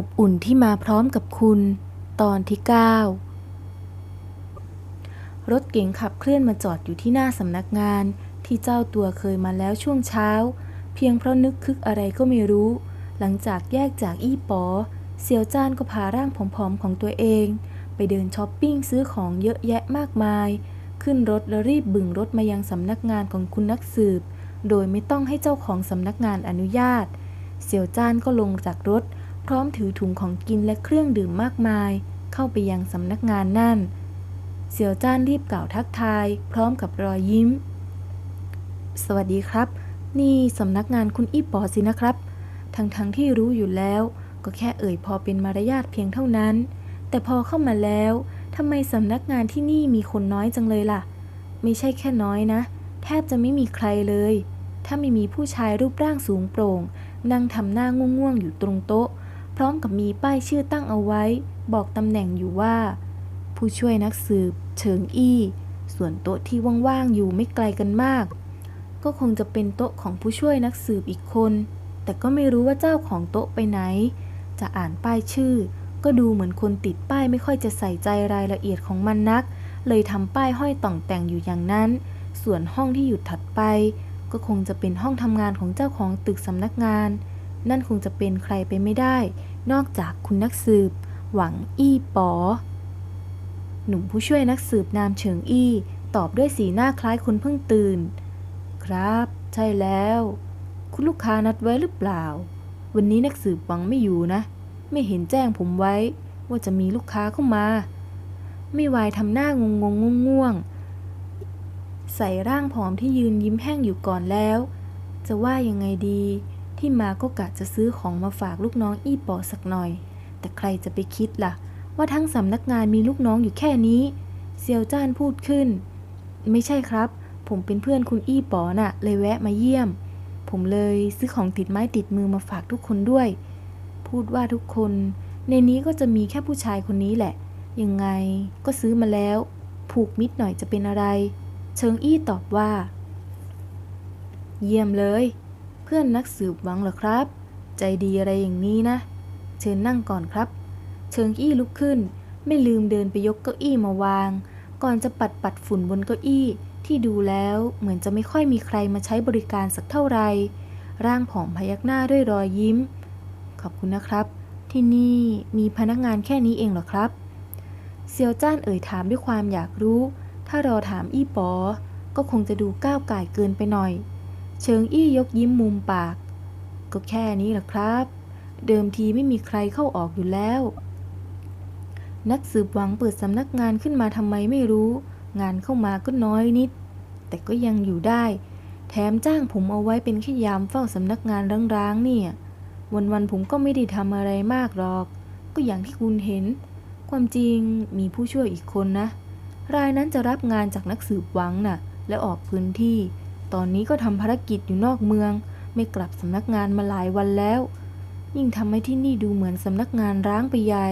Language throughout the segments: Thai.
อบอุ่นที่มาพร้อมกับคุณ ตอนที่ 9 รถเก๋งขับเคลื่อนมาจอดอยู่ที่หน้าสำนักงานที่เจ้าตัวเคยมาแล้วช่วงเช้า เพียงเพราะนึกคึกอะไรก็ไม่รู้ หลังจากแยกจากอี้ป๋อเซียวจ้านก็พาร่างผอมๆของตัวเอง ไปเดินช้อปปิ้งซื้อของเยอะแยะมากมาย ขึ้นรถแล้วรีบบึ่งรถมายังสำนักงานของคุณนักสืบ โดยไม่ต้องให้เจ้าของสำนักงานอนุญาตเสี่ยวจ้านก็ลงจากรถ พร้อมถือถุงของกินและเครื่องดื่มมากมาย เข้าไปยังสำนักงานนั่น เสี่ยวจ้านรีบกล่าวทักทาย พร้อมกับรอยยิ้ม สวัสดีครับ นี่สำนักงานคุณอี้ปอสินะครับ ทั้งๆทที่รู้อยู่แล้ว ก็แค่เอ่ยพอเป็นมารยาทเพียงเท่านั้น แต่พอเข้ามาแล้วทำไมสำนักงานที่นี่มีคนน้อยจังเลยล่ะ ไม่ใช่แค่น้อยนะ แทบจะไม่มีใครเลย ถ้าไม่มีผู้ชายรูปร่างสูงโปร่ง นั่งทำหน้าง่วงๆอยู่ตรงโต๊ะ ร้อมกับมีป้ายชื่อตั้งเอาไว้ บอกตำแหน่งอยู่ว่า ผู้ช่วยนักสืบ เฉิงอี้ ส่วนโต๊ะที่ว่างๆอยู่ไม่ไกลกันมาก ก็คงจะเป็นโต๊ะของผู้ช่วยนักสืบอีกคน แต่ก็ไม่รู้ว่าเจ้าของโต๊ะไปไหน จะอ่านป้ายชื่อ ก็ดูเหมือนคนติดป้ายไม่ค่อยจะใส่ใจรายละเอียดของมันนัก เลยทำป้ายห้อยต่องแต่งอยู่อย่างนั้น ส่วนห้องที่อยู่ถัดไป ก็คงจะเป็นห้องทำงานของเจ้าของตึกสำนักงานนั่นคงจะเป็นใครไปไม่ได้ นอกจากคุณนักสืบ หวังอี้ป๋อหนุ่มผู้ช่วยนักสืบนามเฉิงอี้ ตอบด้วยสีหน้าคล้ายคนเพิ่งตื่น ครับ ใช่แล้ว คุณลูกค้านัดไว้หรือเปล่า วันนี้นักสืบหวังไม่อยู่นะ ไม่เห็นแจ้งผมไว้ ว่าจะมีลูกค้าเข้ามา ไม่วายทำหน้างงงงง่วงใส่ร่างผอมที่ยืนยิ้มแห้งอยู่ก่อนแล้ว จะว่ายังไงดี ที่มาก็กะจะซื้อของมาฝากลูกน้องอี้ปอสักหน่อย แต่ใครจะไปคิดล่ะ ว่าทั้งสำนักงานมีลูกน้องอยู่แค่นี้ เซียวจ้านพูดขึ้น ไม่ใช่ครับ ผมเป็นเพื่อนคุณอี้ปอน่ะ เลยแวะมาเยี่ยม ผมเลยซื้อของติดไม้ติดมือมาฝากทุกคนด้วย พูดว่าทุกคน ในนี้ก็จะมีแค่ผู้ชายคนนี้แหละ ยังไงก็ซื้อมาแล้ว ผูกมิดหน่อยจะเป็นอะไร เชิงอี้ตอบว่า เยี่ยมเลย พื่อนนักสืบหวังเหรอครับ ใจดีอะไรอย่างนี้นะ เชิญนั่งก่อนครับ เชิงอี้ลุกขึ้น ไม่ลืมเดินไปยกเก้าอี้มาวาง ก่อนจะปัดปัดฝุ่นบนเก้าอี้ที่ดูแล้วเหมือนจะไม่ค่อยมีใครมาใช้บริการสักเท่าไหร่ร่างผอมพยักหน้าด้วยรอยยิ้ม ขอบคุณนะครับ ที่นี่มีพนักงานแค่นี้เองเหรอครับ เซียวจ้านเอ่ยถามด้วยความอยากรู้ ถ้ารอถามอี้ปอก็คงจะดูก้าวไก่เกินไปหน่อย เชิงอี้ยกยิ้มมุมปาก ก็แค่นี้แหละครับ เดิมทีไม่มีใครเข้าออกอยู่แล้ว นักสืบหวังเปิดสำนักงานขึ้นมาทำไมไม่รู้ งานเข้ามาก็น้อยนิด แต่ก็ยังอยู่ได้ แถมจ้างผมเอาไว้เป็นแค่ยามเฝ้าสำนักงานร้างๆเนี่ย วันๆผมก็ไม่ได้ทำอะไรมากหรอก ก็อย่างที่คุณเห็น ความจริงมีผู้ช่วยอีกคนนะ รายนั้นจะรับงานจากนักสืบหวังน่ะ และออกพื้นที่ ตอนนี้ก็ทำภารกิจอยู่นอกเมือง ไม่กลับสำนักงานมาหลายวันแล้ว ยิ่งทำให้ที่นี่ดูเหมือนสำนักงานร้างไปใหญ่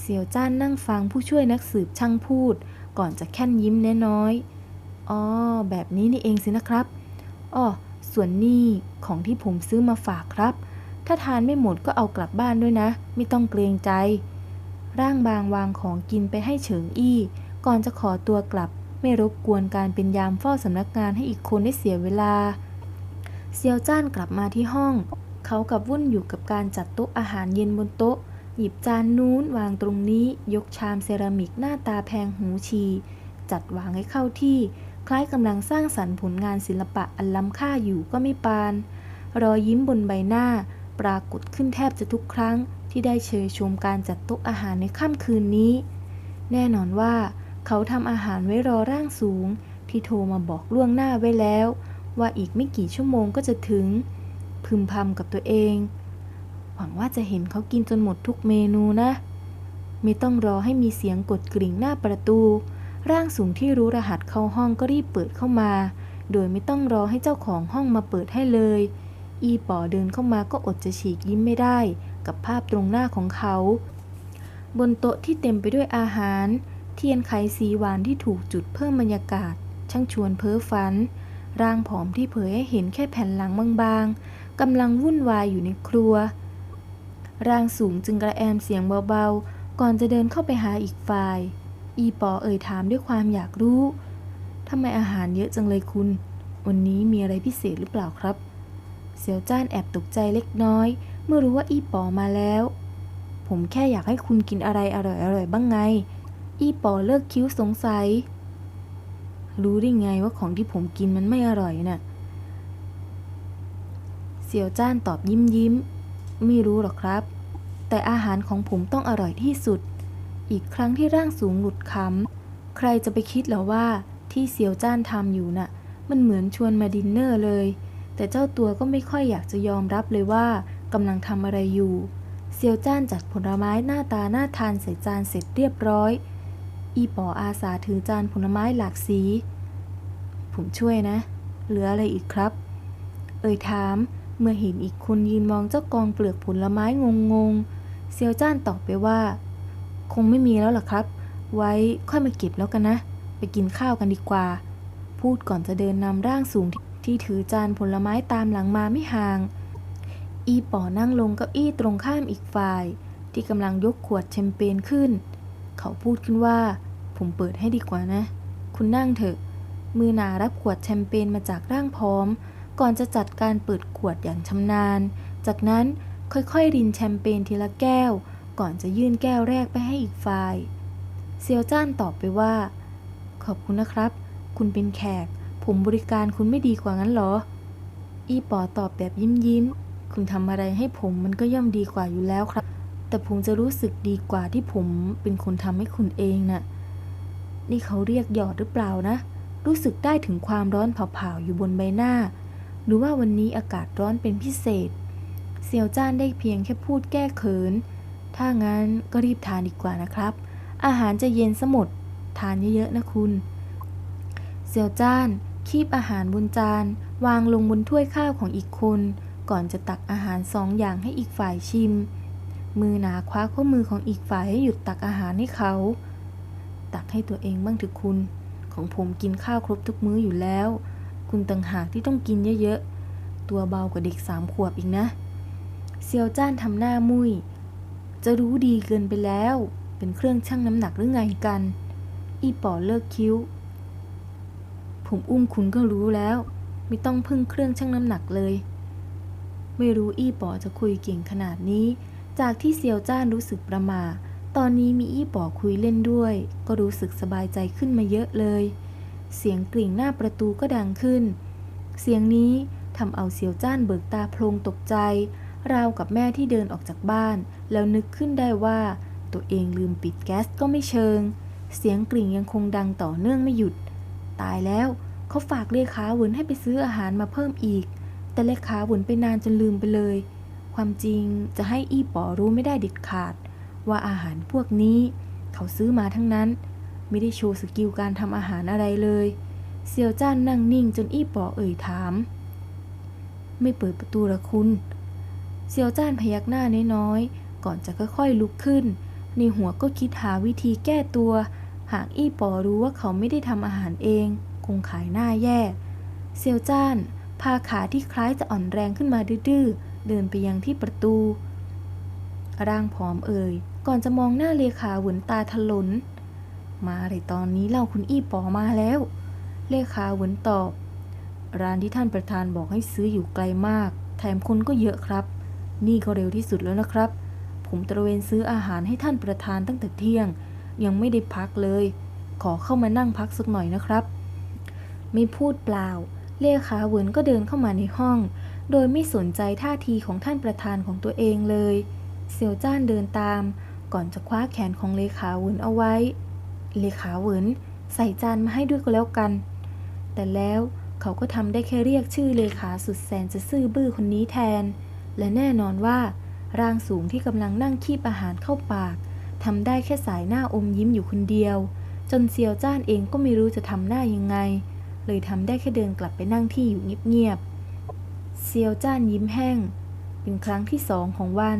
เสี่ยวจ้านนั่งฟังผู้ช่วยนักสืบช่างพูด ก่อนจะแค่นยิ้มน้อยๆอ๋อแบบนี้นี่เองสินะครับอ้อส่วนนี่ของที่ผมซื้อมาฝากครับ ถ้าทานไม่หมดก็เอากลับบ้านด้วยนะ ไม่ต้องเกรงใจ ร่างบางวางของกินไปให้เฉิงอี้ ก่อนจะขอตัวกลับ ไม่รบกวนการเป็นยามเฝ้าสำนักงานให้อีกคนได้เสียเวลา เซียวจ้านกลับมาที่ห้อง เขากับวุ่นอยู่กับการจัดโต๊ะอาหารเย็นบนโต๊ะ หยิบจานนู้นวางตรงนี้ ยกชามเซรามิกหน้าตาแพงหูชี จัดวางให้เข้าที่ คล้ายกำลังสร้างสรรค์ผลงานศิลปะอันล้ำค่าอยู่ก็ไม่ปาน รอยยิ้มบนใบหน้า ปรากฏขึ้นแทบจะทุกครั้งที่ได้เชยชมการจัดโต๊ะอาหารในค่ำคืนนี้ แน่นอนว่า เขาทำอาหารไว้รอร่างสูง ที่โทรมาบอกล่วงหน้าไว้แล้ว ว่าอีกไม่กี่ชั่วโมงก็จะถึง พึมพำกับตัวเอง หวังว่าจะเห็นเขากินจนหมดทุกเมนูนะ ไม่ต้องรอให้มีเสียงกดกริ่งหน้าประตู ร่างสูงที่รู้รหัสเข้าห้องก็รีบเปิดเข้ามา โดยไม่ต้องรอให้เจ้าของห้องมาเปิดให้เลย อีป๋อเดินเข้ามาก็อดจะฉีกยิ้มไม่ได้ กับภาพตรงหน้าของเขา บนโต๊ะที่เต็มไปด้วยอาหาร เทียนไขสีหวานที่ถูกจุดเพิ่มบรรยากาศ ช่างชวนเพ้อฝัน ร่างผอมที่เผยให้เห็นแค่แผ่นหลังบางๆกำลังวุ่นวายอยู่ในครัว ร่างสูงจึงกระแอมเสียงเบาๆ ก่อนจะเดินเข้าไปหาอีกฝ่าย อีปอเอ่ยถามด้วยความอยากรู้ทำไมอาหารเยอะจังเลยคุณ วันนี้มีอะไรพิเศษหรือเปล่าครับ เสี่ยวจ้านแอบตกใจเล็กน้อย เมื่อรู้ว่าอีปอมาแล้ว ผมแค่อยากให้คุณกินอะไรอร่อยๆบ้างไง อีปอเลิกคิ้วสงสัย รู้ได้ไงว่าของที่ผมกินมันไม่อร่อยน่ะ เสี่ยวจ้านตอบยิ้มยิ้ม ไม่รู้หรอกครับ แต่อาหารของผมต้องอร่อยที่สุด อีกครั้งที่ร่างสูงหลุดคำใครจะไปคิดหรอว่าที่เสี่ยวจ้านทำอยู่น่ะ มันเหมือนชวนมาดินเนอร์เลย แต่เจ้าตัวก็ไม่ค่อยอยากจะยอมรับเลยว่ากำลังทำอะไรอยู่ เซียวจ้านจัดผลไม้หน้าตาน่าทานใส่จานเสร็จเรียบร้อย อีป๋ออาสาถือจานผลไม้หลากสี ผมช่วยนะ เหลืออะไรอีกครับ เอ่ยถาม เมื่อเห็นอีกคนยืนมองเจ้ากองเปลือกผลไม้งงๆเซียวจ้านตอบไปว่า คงไม่มีแล้วล่ะครับ ไว้ค่อยมาเก็บแล้วกันนะ ไปกินข้าวกันดีกว่า พูดก่อนจะเดินนำร่างสูงที่ที่ถือจานผลไม้ตามหลังมาไม่ห่าง อีป๋อนั่งลงเก้าอี้ตรงข้ามอีกฝ่าย ที่กำลังยกขวดแชมเปญขึ้น เขาพูดขึ้นว่า ผมเปิดให้ดีกว่านะ คุณนั่งเถอะ มือหนารับขวดแชมเปญมาจากร่างพร้อม ก่อนจะจัดการเปิดขวดอย่างชำนาญ จากนั้นค่อยๆ รินแชมเปญทีละแก้ว ก่อนจะยื่นแก้วแรกไปให้อีกฝ่าย เซียวจ้านตอบไปว่า ขอบคุณนะครับ คุณเป็นแขก ผมบริการคุณไม่ดีกว่างั้นหรอ อีปอตอบแบบยิ้มยิ้มๆคุณทำอะไรให้ผมมันก็ย่อมดีกว่าอยู่แล้วครับ แต่ผมจะรู้สึกดีกว่าที่ผมเป็นคนทำให้คุณเองน่ะ นี่เขาเรียกหยอดหรือเปล่านะ รู้สึกได้ถึงความร้อนเผาๆอยู่บนใบหน้า หรือว่าวันนี้อากาศร้อนเป็นพิเศษเซียวจ้านได้เพียงแค่พูดแก้เขิน ถ้างั้นก็รีบทานดีกว่านะครับ อาหารจะเย็นสมด ทานเยอะๆนะคุณเซียวจ้าน คีบอาหารบนจาน วางลงบนถ้วยข้าวของอีกคน ก่อนจะตักอาหารสองอย่างให้อีกฝ่ายชิม มือหนาคว้าข้อมือของอีกฝ่ายให้หยุดตักอาหารให้เขา ตักให้ตัวเองบ้างเถอะคุณ ของผมกินข้าวครบทุกมื้ออยู่แล้ว คุณต่างหากที่ต้องกินเยอะๆ ตัวเบากว่าเด็กสามขวบอีกนะ เซียวจ้านทำหน้ามุย จะรู้ดีเกินไปแล้ว เป็นเครื่องชั่งน้ำหนักหรือไงกัน อีป๋อเลิกคิ้ว ผมอุ้มคุณก็รู้แล้ว ไม่ต้องพึ่งเครื่องชั่งน้ำหนักเลย ไม่รู้อีป๋อจะคุยเก่งขนาดนี้ จากที่เซียวจ้านรู้สึกประมาตอนนี้มีอี้ป๋อคุยเล่นด้วย ก็รู้สึกสบายใจขึ้นมาเยอะเลย เสียงกริ่งหน้าประตูก็ดังขึ้น เสียงนี้ทำเอาเซียวจ้านเบิกตาโพลงตกใจ ราวกับแม่ที่เดินออกจากบ้าน แล้วนึกขึ้นได้ว่า ตัวเองลืมปิดแก๊สก็ไม่เชิง เสียงกริ่งยังคงดังต่อเนื่องไม่หยุด ตายแล้วเขาฝากเลขาหวนให้ไปซื้ออาหารมาเพิ่มอีก แต่เลขาหวนไปนานจนลืมไปเลย ความจริงจะให้อี้ป๋อรู้ไม่ได้เด็ดขาด ว่าอาหารพวกนี้ เขาซื้อมาทั้งนั้น ไม่ได้โชว์สกิลการทำอาหารอะไรเลย เซียวจ้านนั่งนิ่งจนอี้ป๋อเอ่ยถาม ไม่เปิดประตูละคุณ เซียวจ้านพยักหน้าน้อยๆ ก่อนจะค่อยๆลุกขึ้น ในหัวก็คิดหาวิธีแก้ตัว หากอี้ปอรู้ว่าเขาไม่ได้ทำอาหารเอง คงขายหน้าแย่ เซียวจ้านพาขาที่คล้ายจะอ่อนแรงขึ้นมาดื้อๆ เดินไปยังที่ประตู ร่างผอมเอ่ย ก่อนจะมองหน้าเลขาหวนตาถลน มาเลยตอนนี้เล่าคุณอี้ปอมาแล้ว เลขาหวนตอบ ร้านที่ท่านประธานบอกให้ซื้ออยู่ไกลมาก แถมคนก็เยอะครับ นี่ก็เร็วที่สุดแล้วนะครับ ผมตระเวนซื้ออาหารให้ท่านประธานตั้งแต่เที่ยง ยังไม่ได้พักเลย ขอเข้ามานั่งพักสักหน่อยนะครับ ไม่พูดเปล่าเลขาเหวินก็เดินเข้ามาในห้อง โดยไม่สนใจท่าทีของท่านประธานของตัวเองเลยเสี่ยวจ้านเดินตาม ก่อนจะคว้าแขนของเลขาเหวินเอาไว้ เลขาเหวินใส่จานมาให้ด้วยก็แล้วกัน แต่แล้วเขาก็ทำได้แค่เรียกชื่อเลขาสุดแสนจะซื่อบื้อคนนี้แทน และแน่นอนว่า ร่างสูงที่กำลังนั่งคีบอาหารเข้าปากทำได้แค่สายหน้าอมยิ้มอยู่คนเดียว จนเซียวจ้านเองก็ไม่รู้จะทำหน้ายังไง เลยทำได้แค่เดินกลับไปนั่งที่อยู่เงียบๆ เซียวจ้านยิ้มแห้ง เป็นครั้งที่สองของวัน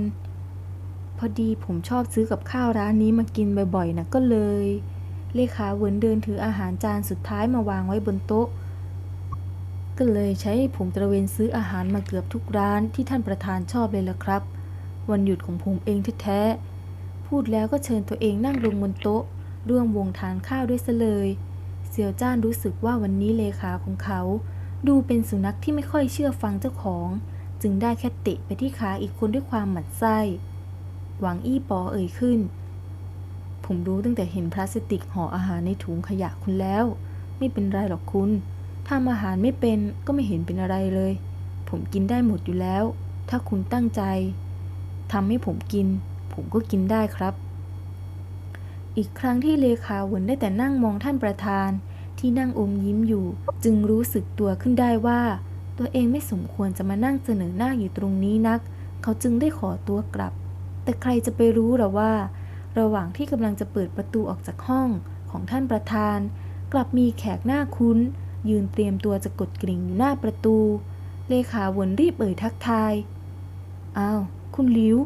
พอดีผมชอบซื้อกับข้าวร้านนี้มากินบ่อยๆนะก็เลย เลขาเวินเดินถืออาหารจานสุดท้ายมาวางไว้บนโต๊ะ ก็เลยใช้ผมตระเวนซื้ออาหารมาเกือบทุกร้านที่ท่านประธานชอบเลยละครับ วันหยุดของผมเองแท้ๆพูดแล้วก็เชิญตัวเองนั่งลงบนโต๊ะร่วมวงทานข้าวด้วยซะเลยเสี่ยวจ้านรู้สึกว่าวันนี้เลขาของเขา ดูเป็นสุนัขที่ไม่ค่อยเชื่อฟังเจ้าของ จึงได้แค่เตะไปที่ขาอีกคนด้วยความหมั่นไส้หวังอี้ปอเอ่ยขึ้น ผมรู้ตั้งแต่เห็นพลาสติกห่ออาหารในถุงขยะคุณแล้ว ไม่เป็นไรหรอกคุณทำอาหารไม่เป็นก็ไม่เห็นเป็นอะไรเลย ผมกินได้หมดอยู่แล้ว ถ้าคุณตั้งใจทำให้ผมกิน ผมก็กินได้ครับ อีกครั้งที่เลขาหวนได้แต่นั่งมองท่านประธาน ที่นั่งอมยิ้มอยู่ จึงรู้สึกตัวขึ้นได้ว่า ตัวเองไม่สมควรจะมานั่งเสนอหน้าอยู่ตรงนี้นัก เขาจึงได้ขอตัวกลับ แต่ใครจะไปรู้หรอว่า ระหว่างที่กำลังจะเปิดประตูออกจากห้องของท่านประธาน กลับมีแขกหน้าคุ้น ยืนเตรียมตัวจะกดกริ่งอยู่หน้าประตู เลขาวนรีบเอ่ยทักทายอ้าวคุณลิว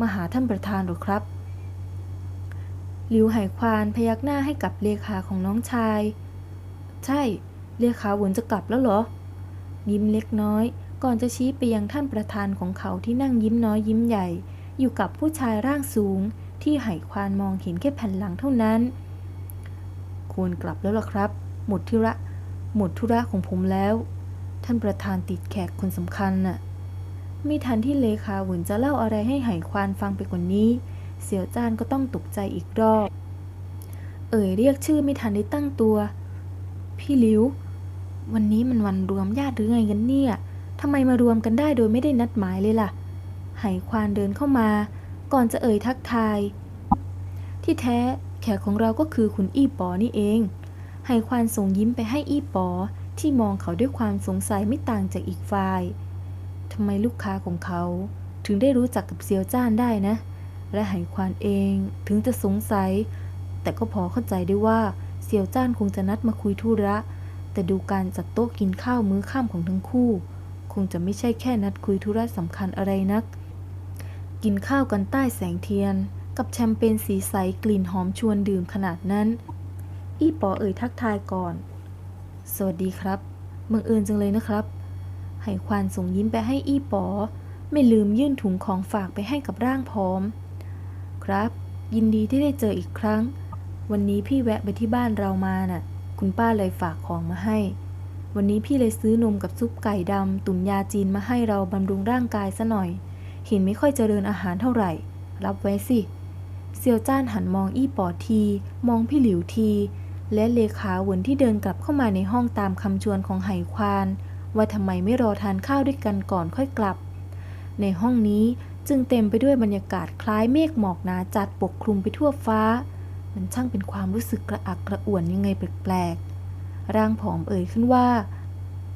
มาหาท่านประธานหรอครับหลิวไหควานพยักหน้าให้กับเลขาของน้องชาย ใช่เลขาหวนจะกลับแล้วเหรอ ยิ้มเล็กน้อย ก่อนจะชี้ไปยังท่านประธานของเขาที่นั่งยิ้มน้อยยิ้มใหญ่ อยู่กับผู้ชายร่างสูง ที่ไหควานมองเห็นแค่แผ่นหลังเท่านั้น ควรกลับแล้วล่ะครับ หมดธุระ หมดธุระของผมแล้ว ท่านประธานติดแขกคนสำคัญน่ะไม่ทันที่เลขาหวนจะเล่าอะไรให้ไหควานฟังไปกว่านี้ เสี่ยวจ้านก็ต้องตกใจอีกรอบ เอ่ยเรียกชื่อไม่ทันได้ตั้งตัว พี่ลิววันนี้มันวันรวมญาติหรือไงกันเนี่ยทำไมมารวมกันได้โดยไม่ได้นัดหมายเลยล่ะ ไหควานเดินเข้ามา ก่อนจะเอ่ยทักทาย ที่แท้แขกของเราก็คือคุณอี้ปอนี่เอง ไหควานส่งยิ้มไปให้อี้ปอที่มองเขาด้วยความสงสัยไม่ต่างจากอีกฝ่ายทำไมลูกค้าของเขาถึงได้รู้จักกับเซียวจ้านได้นะ และไหควานเองถึงจะสงสัย แต่ก็พอเข้าใจได้ว่า เซียวจ้านคงจะนัดมาคุยธุระ แต่ดูการจัดโต๊ะกินข้าวมื้อค่ำของทั้งคู่ คงจะไม่ใช่แค่นัดคุยธุระสำคัญอะไรนัก กินข้าวกันใต้แสงเทียน กับแชมเปญสีใสกลิ่นหอมชวนดื่มขนาดนั้น อี้ปอเอ่ยทักทายก่อน สวัสดีครับบังเอิญจังเลยนะครับไหควานส่งยิ้มไปให้อี้ปอ ไม่ลืมยื่นถุงของฝากไปให้กับร่างพร้อม ครับ ยินดีที่ได้เจออีกครั้ง วันนี้พี่แวะไปที่บ้านเรามาน่ะ คุณป้าเลยฝากของมาให้ วันนี้พี่เลยซื้อนมกับซุปไก่ดำตุ๋นยาจีนมาให้เราบำรุงร่างกายซะหน่อย เห็นไม่ค่อยเจริญอาหารเท่าไหร่ รับไว้สิ เซียวจ้านหันมองอี้ปอที มองพี่หลิวที และเลขาหวนที่เดินกลับเข้ามาในห้องตามคำชวนของไหควาน ว่าทำไมไม่รอทานข้าวด้วยกันก่อนค่อยกลับ ในห้องนี้จึงเต็มไปด้วยบรรยากาศคล้ายเมฆหมอกหนาจัดปกคลุมไปทั่วฟ้า มันช่างเป็นความรู้สึกกระอักกระอ่วนยังไงแปลกๆ ร่างผอมเอ่ยขึ้นว่า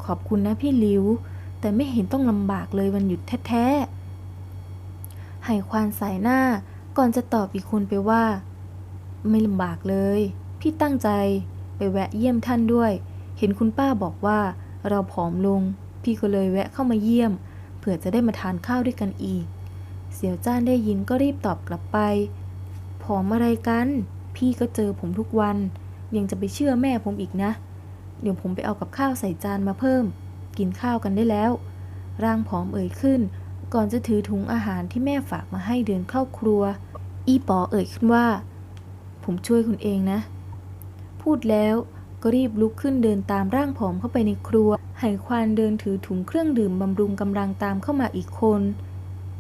ขอบคุณนะพี่ลิว แต่ไม่เห็นต้องลำบากเลยวันหยุดแท้ๆไหควานสายหน้าก่อนจะตอบอีกคนไปว่า ไม่ลำบากเลย พี่ตั้งใจไปแวะเยี่ยมท่านด้วย เห็นคุณป้าบอกว่า เราผอมลง พี่ก็เลยแวะเข้ามาเยี่ยม เผื่อจะได้มาทานข้าวด้วยกันอีก เสี่ยวจ้านได้ยินก็รีบตอบกลับไปผอมอะไรกัน พี่ก็เจอผมทุกวัน ยังจะไปเชื่อแม่ผมอีกนะ เดี๋ยวผมไปเอากับข้าวใส่จานมาเพิ่ม กินข้าวกันได้แล้ว ร่างผอมเอ่ยขึ้น ก่อนจะถือถุงอาหารที่แม่ฝากมาให้เดินเข้าครัว อีปอเอ่ยขึ้นว่า ผมช่วยคุณเองนะ พูดแล้วก็รีบลุกขึ้นเดินตามร่างผอมเข้าไปในครัวไหควานเดินถือถุงเครื่องดื่มบำรุงกำลังตามเข้ามาอีกคน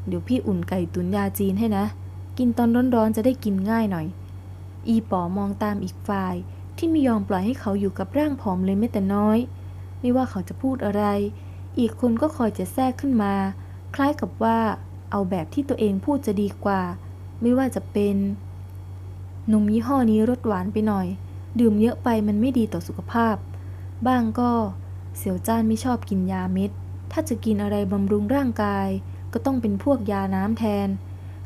เดี๋ยวพี่อุ่นไก่ตุ๋นยาจีนให้นะ กินตอนร้อนๆจะได้กินง่ายหน่อย อีป๋อมองตามอีกฝ่าย ที่ไม่ยอมปล่อยให้เขาอยู่กับร่างผอมเลยแม้แต่น้อย ไม่ว่าเขาจะพูดอะไร อีกคนก็คอยจะแทรกขึ้นมา คล้ายกับว่า เอาแบบที่ตัวเองพูดจะดีกว่า ไม่ว่าจะเป็นนมยี่ห้อนี้รสหวานไปหน่อย ดื่มเยอะไปมันไม่ดีต่อสุขภาพ บ้างก็เสี่ยวจ้านไม่ชอบกินยาเม็ด ถ้าจะกินอะไรบำรุงร่างกาย ก็ต้องเป็นพวกยาน้ำแทน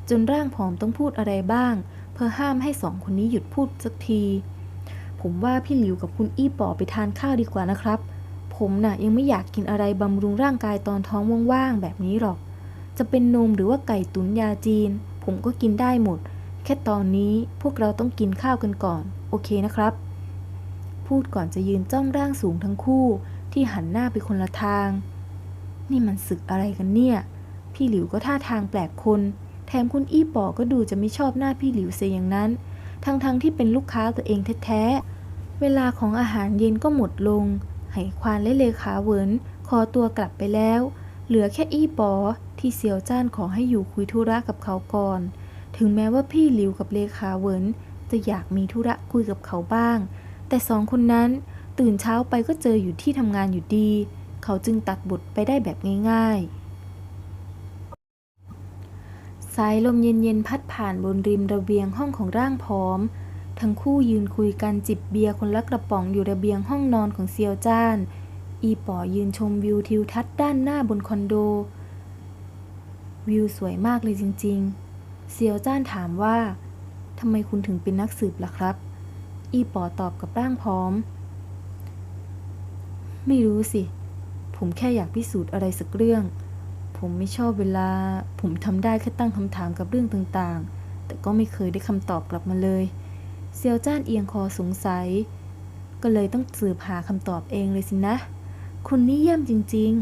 จนร่างผอมต้องพูดอะไรบ้าง เพื่อห้ามให้สองคนนี้หยุดพูดสักที ผมว่าพี่หลิวกับคุณอี้ป๋อไปทานข้าวดีกว่านะครับ ผมน่ะยังไม่อยากกินอะไรบำรุงร่างกายตอนท้องว่างๆแบบนี้หรอก จะเป็นนมหรือว่าไก่ตุ๋นยาจีน ผมก็กินได้หมด แค่ตอนนี้พวกเราต้องกินข้าวกันก่อน โอเคนะครับ พูดก่อนจะยืนจ้องร่างสูงทั้งคู่ ที่หันหน้าไปคนละทาง นี่มันศึกอะไรกันเนี่ย พี่หลิวก็ท่าทางแปลกคน แถมคุณอี้ป๋อก็ดูจะไม่ชอบหน้าพี่หลิวเสียอย่างนั้น ทั้งๆทที่เป็นลูกค้าตัวเองแท้ๆ เวลาของอาหารเย็นก็หมดลง ไหควานและเลขาเวินขอตัวกลับไปแล้ว เหลือแค่อี้ป๋อที่เซียวจ้านขอให้อยู่คุยธุระกับเขาก่อน ถึงแม้ว่าพี่หลิวกับเลขาเวินจะอยากมีธุระคุยกับเขาบ้าง แต่สองคนนั้นตื่นเช้าไปก็เจออยู่ที่ทำงานอยู่ดี เขาจึงตัดบทไปได้แบบง่ายๆ สายลมเย็นๆพัดผ่านบนริมระเบียงห้องของร่างผอม ทั้งคู่ยืนคุยกันจิบเบียร์คนละกระป๋องอยู่ระเบียงห้องนอนของเซียวจ้าน อีป๋อยืนชมวิวทิวทัศน์ด้านหน้าบนคอนโด วิวสวยมากเลยจริงๆ เซียวจ้านถามว่าทำไมคุณถึงเป็นนักสืบล่ะครับ อีป๋อตอบกับร่างพร้อม ไม่รู้สิ ผมแค่อยากพิสูจน์อะไรสักเรื่อง ผมไม่ชอบเวลา ผมทำได้แค่ตั้งคำถามกับเรื่องต่างๆ แต่ก็ไม่เคยได้คำตอบกลับมาเลย เซียวจ้านเอียงคอสงสัย ก็เลยต้องสืบหาคำตอบเองเลยสินะ คุณนี่เยี่ยมจริง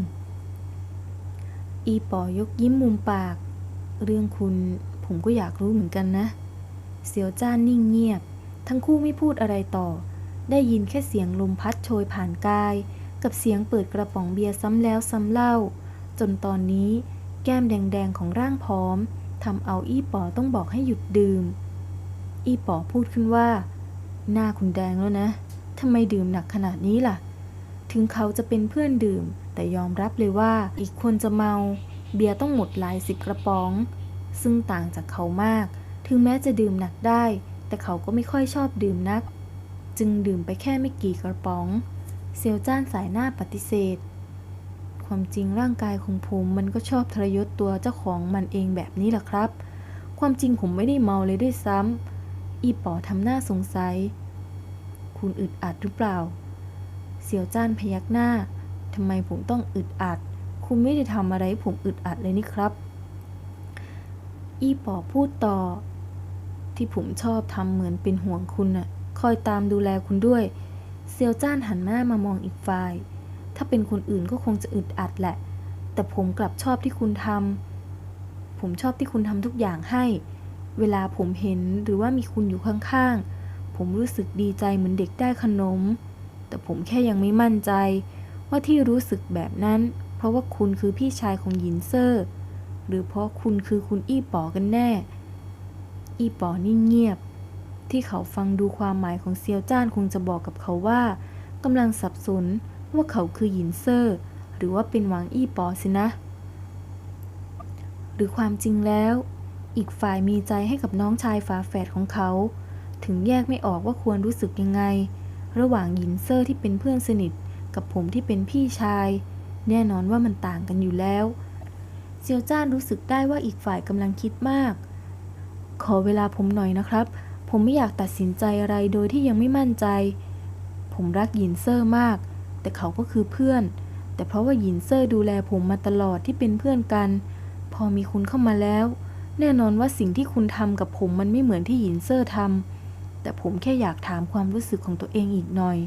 ๆ อีป๋อยกยิ้มมุมปาก เรื่องคุณผมก็อยากรู้เหมือนกันนะ เซียวจ้านนิ่งเงียบ ทั้งคู่ไม่พูดอะไรต่อ ได้ยินแค่เสียงลมพัดโชยผ่านกาย กับเสียงเปิดกระป๋องเบียร์ซ้ำแล้วซ้ำเล่า จนตอนนี้แก้มแดงๆของร่างพร้อมทำเอาอี้ป๋อต้องบอกให้หยุดดื่ม อี้ป๋อพูดขึ้นว่า หน้าคุณแดงแล้วนะทำไมดื่มหนักขนาดนี้ล่ะ ถึงเขาจะเป็นเพื่อนดื่ม แต่ยอมรับเลยว่าอีกคนจะเมา เบียร์ต้องหมดหลายสิบกระป๋อง ซึ่งต่างจากเขามาก ถึงแม้จะดื่มหนักได้ แต่เขาก็ไม่ค่อยชอบดื่มนัก จึงดื่มไปแค่ไม่กี่กระป๋อง เซียวจ้านสายหน้าปฏิเสธ ความจริงร่างกายของผมมันก็ชอบทรยศตัวเจ้าของมันเองแบบนี้แหละครับ ความจริงผมไม่ได้เมาเลยด้วยซ้ำอีป๋อทำหน้าสงสัย คุณอึดอัดหรือเปล่าเซียวจ้านพยักหน้าทำไมผมต้องอึดอัด คุณไม่ได้ทำอะไรให้ผมอึดอัดเลยนี่ครับ อีป๋อพูดต่อ ที่ผมชอบทำเหมือนเป็นห่วงคุณน่ะ คอยตามดูแลคุณด้วย เซียวจ้านหันหน้ามามองอีกฝ่าย ถ้าเป็นคนอื่นก็คงจะอึดอัดแหละ แต่ผมกลับชอบที่คุณทำ ผมชอบที่คุณทำทุกอย่างให้ เวลาผมเห็นหรือว่ามีคุณอยู่ข้างๆ ผมรู้สึกดีใจเหมือนเด็กได้ขนม แต่ผมแค่ยังไม่มั่นใจ ว่าที่รู้สึกแบบนั้น เพราะว่าคุณคือพี่ชายของหยินเซอร์ หรือเพราะคุณคือคุณอี้ป๋อกันแน่ อี้ป๋อนิ่งเงียบ ที่เขาฟังดูความหมายของเซียวจ้านคงจะบอกกับเขาว่ากำลังสับสน ว่าเขาคือหยินเซอร์หรือว่าเป็นหวังอี้ป๋อสินะ หรือความจริงแล้ว อีกฝ่ายมีใจให้กับน้องชายฝาแฝดของเขา ถึงแยกไม่ออกว่าควรรู้สึกยังไง ระหว่างหยินเซอร์ที่เป็นเพื่อนสนิทกับผมที่เป็นพี่ชาย แน่นอนว่ามันต่างกันอยู่แล้วเซียวจ้านรู้สึกได้ว่าอีกฝ่ายกำลังคิดมาก ขอเวลาผมหน่อยนะครับ ผมไม่อยากตัดสินใจอะไรโดยที่ยังไม่มั่นใจ ผมรักหยินเซอร์มาก แต่เขาก็คือเพื่อน แต่เพราะว่าหยินเซอร์ดูแลผมมาตลอดที่เป็นเพื่อนกัน พอมีคุณเข้ามาแล้ว แน่นอนว่าสิ่งที่คุณทำกับผมมันไม่เหมือนที่หยินเซอร์ทำแต่ผมแค่อยากถามความรู้สึกของตัวเองอีกหน่อย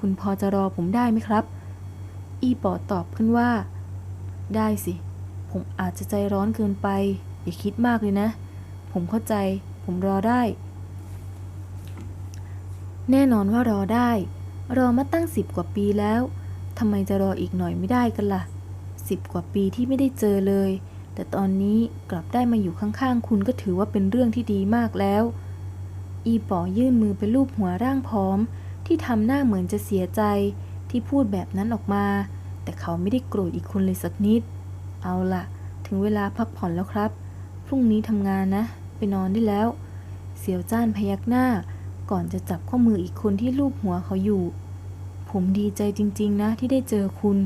คุณพอจะรอผมได้ไหมครับ อีปอตอบขึ้นว่า ได้สิ ผมอาจจะใจร้อนเกินไป อย่าคิดมากเลยนะ ผมเข้าใจ ผมรอได้ แน่นอนว่ารอได้ รอมาตั้งสิบกว่าปีแล้วทำไมจะรออีกหน่อยไม่ได้กันล่ะสิบกว่าปีที่ไม่ได้เจอเลย แต่ตอนนี้กลับได้มาอยู่ข้างๆ คุณก็ถือว่าเป็นเรื่องที่ดีมากแล้ว อีป๋อยื่นมือไปลูบหัวร่างพร้อม ที่ทำหน้าเหมือนจะเสียใจที่พูดแบบนั้นออกมา แต่เขาไม่ได้โกรธอีกคนเลยสักนิด เอาล่ะถึงเวลาพักผ่อนแล้วครับ พรุ่งนี้ทำงานนะ ไปนอนได้แล้ว เสียวจ้านพยักหน้า ก่อนจะจับข้อมืออีกคนที่ลูบหัวเขาอยู่ ผมดีใจจริง ๆ นะที่ได้เจอคุณ